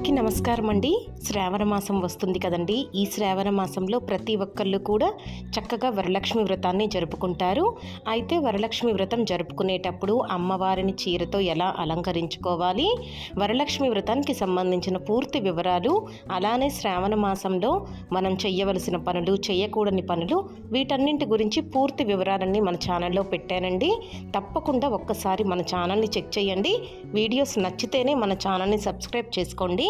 అందరికీ నమస్కారం అండి. శ్రావణ మాసం వస్తుంది కదండి. ఈ శ్రావణ మాసంలో ప్రతి ఒక్కళ్ళు కూడా చక్కగా వరలక్ష్మి వ్రతాన్ని జరుపుకుంటారు. అయితే వరలక్ష్మి వ్రతం జరుపుకునేటప్పుడు అమ్మవారిని చీరతో ఎలా అలంకరించుకోవాలి? వరలక్ష్మి వ్రతానికి సంబంధించిన పూర్తి వివరాలు అలానే శ్రావణ మాసంలో మనం చేయవలసిన పనులు చేయకూడని పనులు వీటన్నింటి గురించి పూర్తి వివరాలన్నీ మన ఛానల్లో పెట్టానండి. తప్పకుండా ఒక్కసారి మన ఛానల్ని చెక్ చేయండి. వీడియోస్ నచ్చితేనే మన ఛానల్ని సబ్స్క్రైబ్ చేసుకోండి.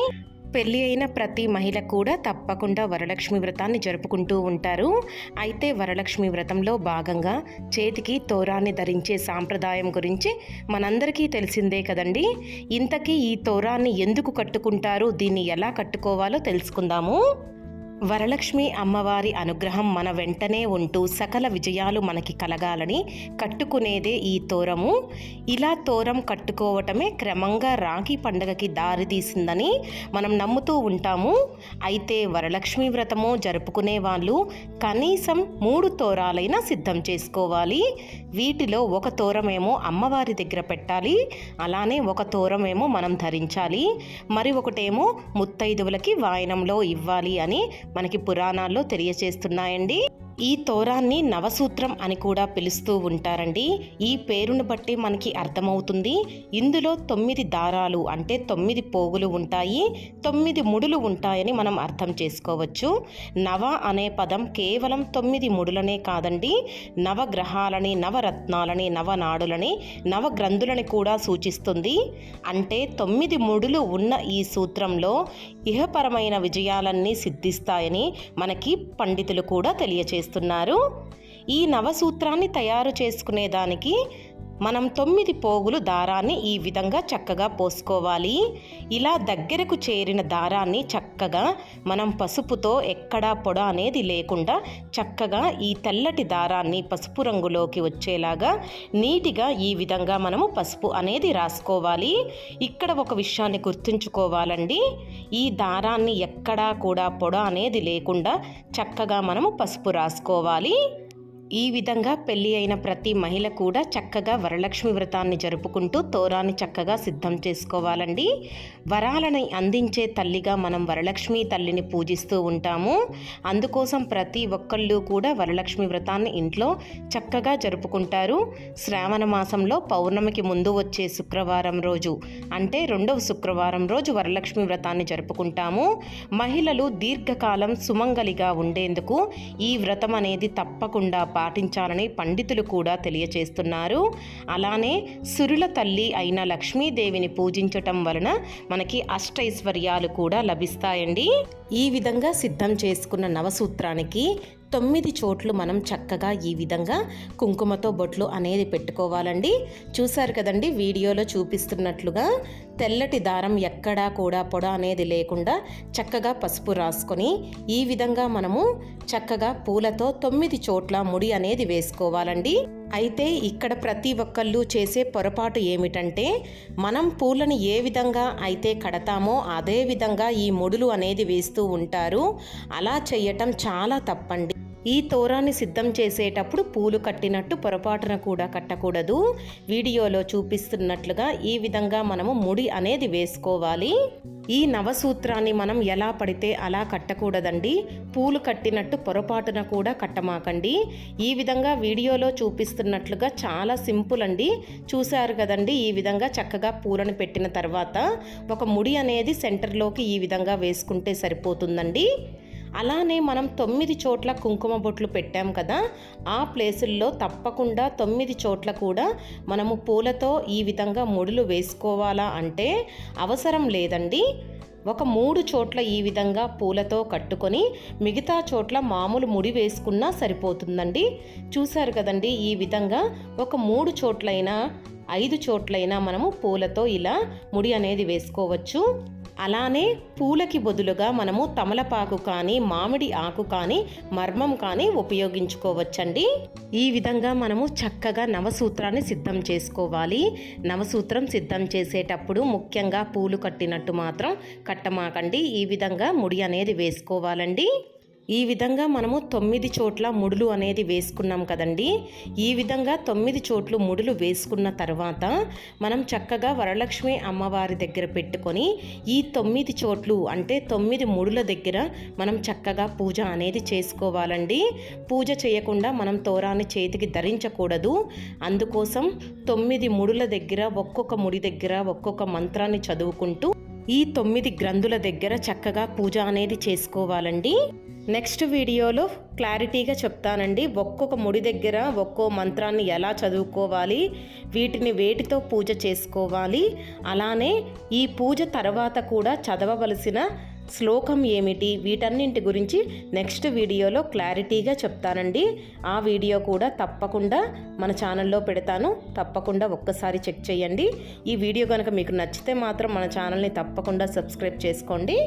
పెళ్ళి అయిన ప్రతి మహిళ కూడా తప్పకుండా వరలక్ష్మి వ్రతాన్ని జరుపుకుంటూ ఉంటారు. అయితే వరలక్ష్మి వ్రతంలో భాగంగా చేతికి తోరాన్ని ధరించే సాంప్రదాయం గురించి మనందరికీ తెలిసిందే కదండి. ఇంతకీ ఈ తోరాన్ని ఎందుకు కట్టుకుంటారు? దీన్ని ఎలా కట్టుకోవాలో తెలుసుకుందాము. వరలక్ష్మి అమ్మవారి అనుగ్రహం మన వెంటనే ఉంటూ సకల విజయాలు మనకి కలగాలని కట్టుకునేదే ఈ తోరము. ఇలా తోరం కట్టుకోవటమే క్రమంగా రాఖీ పండగకి దారి తీసిందని మనం నమ్ముతూ ఉంటాము. అయితే వరలక్ష్మి వ్రతము జరుపుకునే వాళ్ళు కనీసం మూడు తోరాలైనా సిద్ధం చేసుకోవాలి. వీటిలో ఒక తోరమేమో అమ్మవారి దగ్గర పెట్టాలి. అలానే ఒక తోరమేమో మనం ధరించాలి. మరి ఒకటేమో ముత్తైదువులకి వాయనంలో ఇవ్వాలి అని మనకి పురాణాల్లో తెలియచేస్తున్నాయండి ఈ తోరాన్ని నవసూత్రం అని కూడా పిలుస్తూ ఉంటారండి. ఈ పేరును బట్టి మనకి అర్థమవుతుంది. ఇందులో తొమ్మిది దారాలు అంటే తొమ్మిది పోగులు ఉంటాయి. తొమ్మిది ముడులు ఉంటాయని మనం అర్థం చేసుకోవచ్చు. నవ అనే పదం కేవలం తొమ్మిది ముడులనే కాదండి. నవగ్రహాలని నవరత్నాలని నవనాడులని నవగ్రంథులని కూడా సూచిస్తుంది. అంటే తొమ్మిది ముడులు ఉన్న ఈ సూత్రంలో ఇహపరమైన విజయాలన్నీ సిద్ధిస్తాయని మనకి పండితులు కూడా చేస్తున్నారు. ఈ నవసూత్రాన్ని తయారు చేసుకునేదానికి మనం తొమ్మిది పోగులు దారాన్ని ఈ విధంగా చక్కగా పోసుకోవాలి. ఇలా దగ్గరకు చేరిన దారాన్ని చక్కగా మనం పసుపుతో ఎక్కడా పొడ అనేది లేకుండా చక్కగా ఈ తెల్లటి దారాన్ని పసుపు రంగులోకి వచ్చేలాగా నీటిగా ఈ విధంగా మనము పసుపు అనేది రాసుకోవాలి. ఇక్కడ ఒక విషయాన్ని గుర్తుంచుకోవాలండి. ఈ దారాన్ని ఎక్కడా కూడా పొడ అనేది లేకుండా చక్కగా మనము పసుపు రాసుకోవాలి. ఈ విధంగా పెళ్ళి అయిన ప్రతి మహిళ కూడా చక్కగా వరలక్ష్మి వ్రతాన్ని జరుపుకుంటూ తోరాన్ని చక్కగా సిద్ధం చేసుకోవాలండి. వరాలని అందించే తల్లిగా మనం వరలక్ష్మి తల్లిని పూజిస్తూ ఉంటాము. అందుకోసం ప్రతి ఒక్కళ్ళు కూడా వరలక్ష్మి వ్రతాన్ని ఇంట్లో చక్కగా జరుపుకుంటారు. శ్రావణ మాసంలో పౌర్ణమికి ముందు వచ్చే శుక్రవారం రోజు అంటే రెండవ శుక్రవారం రోజు వరలక్ష్మి వ్రతాన్ని జరుపుకుంటాము. మహిళలు దీర్ఘకాలం సుమంగలిగా ఉండేందుకు ఈ వ్రతం అనేది తప్పకుండా పాటించాలని పండితులు కూడా తెలియచేస్తున్నారు. అలానే సురుల తల్లి అయిన లక్ష్మీదేవిని పూజించటం వలన మనకి అష్టైశ్వర్యాలు కూడా లభిస్తాయండి. ఈ విధంగా సిద్ధం చేసుకున్న నవసూత్రానికి తొమ్మిది చోట్లు మనం చక్కగా ఈ విధంగా కుంకుమతో బొట్లు అనేది పెట్టుకోవాలండి. చూసారు కదండి వీడియోలో చూపిస్తున్నట్లుగా తెల్లటి దారం ఎక్కడా కూడా పొడ అనేది లేకుండా చక్కగా పసుపు రాసుకొని ఈ విధంగా మనము చక్కగా పూలతో తొమ్మిది చోట్ల ముడి అనేది వేసుకోవాలండి. అయితే ఇక్కడ ప్రతి ఒక్కళ్ళు చేసే పొరపాటు ఏమిటంటే మనం పూలను ఏ విధంగా అయితే కడతామో అదే విధంగా ఈ ముడులు అనేది వేస్తూ ఉంటారు. అలా చేయటం చాలా తప్పండి. ఈ తోరాన్ని సిద్ధం చేసేటప్పుడు పూలు కట్టినట్టు పొరపాటున కూడా కట్టకూడదు. వీడియోలో చూపిస్తున్నట్లుగా ఈ విధంగా మనము ముడి అనేది వేసుకోవాలి. ఈ నవసూత్రాన్ని మనం ఎలా పడితే అలా కట్టకూడదండి. పూలు కట్టినట్టు పొరపాటున కూడా కట్టమాకండి. ఈ విధంగా వీడియోలో చూపిస్తున్నట్లుగా చాలా సింపుల్ అండి. చూశారు కదండి ఈ విధంగా చక్కగా పూలను పెట్టిన తర్వాత ఒక ముడి అనేది సెంటర్లోకి ఈ విధంగా వేసుకుంటే సరిపోతుందండి. అలానే మనం తొమ్మిది చోట్ల కుంకుమ బొట్లు పెట్టాం కదా ఆ ప్లేసుల్లో తప్పకుండా తొమ్మిది చోట్ల కూడా మనము పూలతో ఈ విధంగా ముడులు వేసుకోవాలా అంటే అవసరం లేదండి. ఒక మూడు చోట్ల ఈ విధంగా పూలతో కట్టుకొని మిగతా చోట్ల మామూలు ముడి వేసుకున్నా సరిపోతుందండి. చూశారు కదండి ఈ విధంగా ఒక మూడు చోట్లైనా ఐదు చోట్లైనా మనము పూలతో ఇలా ముడి అనేది వేసుకోవచ్చు. అలానే పూలకి బదులుగా మనము తమలపాకు కానీ మామిడి ఆకు కానీ మర్మం కానీ ఉపయోగించుకోవచ్చండి. ఈ విధంగా మనము చక్కగా నవసూత్రాన్ని సిద్ధం చేసుకోవాలి. నవసూత్రం సిద్ధం చేసేటప్పుడు ముఖ్యంగా పూలు కట్టినట్టు మాత్రం కట్టమాకండి. ఈ విధంగా ముడి అనేది వేసుకోవాలండి. ఈ విధంగా మనము తొమ్మిది చోట్ల ముడులు అనేది వేసుకున్నాం కదండి. ఈ విధంగా తొమ్మిది చోట్లు ముడులు వేసుకున్న తర్వాత మనం చక్కగా వరలక్ష్మి అమ్మవారి దగ్గర పెట్టుకొని ఈ తొమ్మిది చోట్లు అంటే తొమ్మిది ముడుల దగ్గర మనం చక్కగా పూజ అనేది చేసుకోవాలండి. పూజ చేయకుండా మనం తోరాన్ని చేతికి ధరించకూడదు. అందుకోసం తొమ్మిది ముడుల దగ్గర ఒక్కొక్క ముడి దగ్గర ఒక్కొక్క మంత్రాన్ని చదువుకుంటూ ఈ తొమ్మిది గ్రంథుల దగ్గర చక్కగా పూజ అనేది చేసుకోవాలండి. నెక్స్ట్ వీడియోలో క్లారిటీగా చెప్తానండి. ఒక్కొక్క ముడి దగ్గర ఒక్కో మంత్రాన్ని ఎలా చదువుకోవాలి వీటిని వేటితో పూజ చేసుకోవాలి అలానే ఈ పూజ తర్వాత కూడా చదవవలసిన శ్లోకం ఏమిటి వీటన్నింటి గురించి నెక్స్ట్ వీడియోలో క్లారిటీగా చెప్తానండి. ఆ వీడియో కూడా తప్పకుండా మన ఛానల్లో పెడతాను. తప్పకుండా ఒక్కసారి చెక్ చేయండి. ఈ వీడియో కనుక మీకు నచ్చితే మాత్రం మన ఛానల్ని తప్పకుండా సబ్స్క్రైబ్ చేసుకోండి.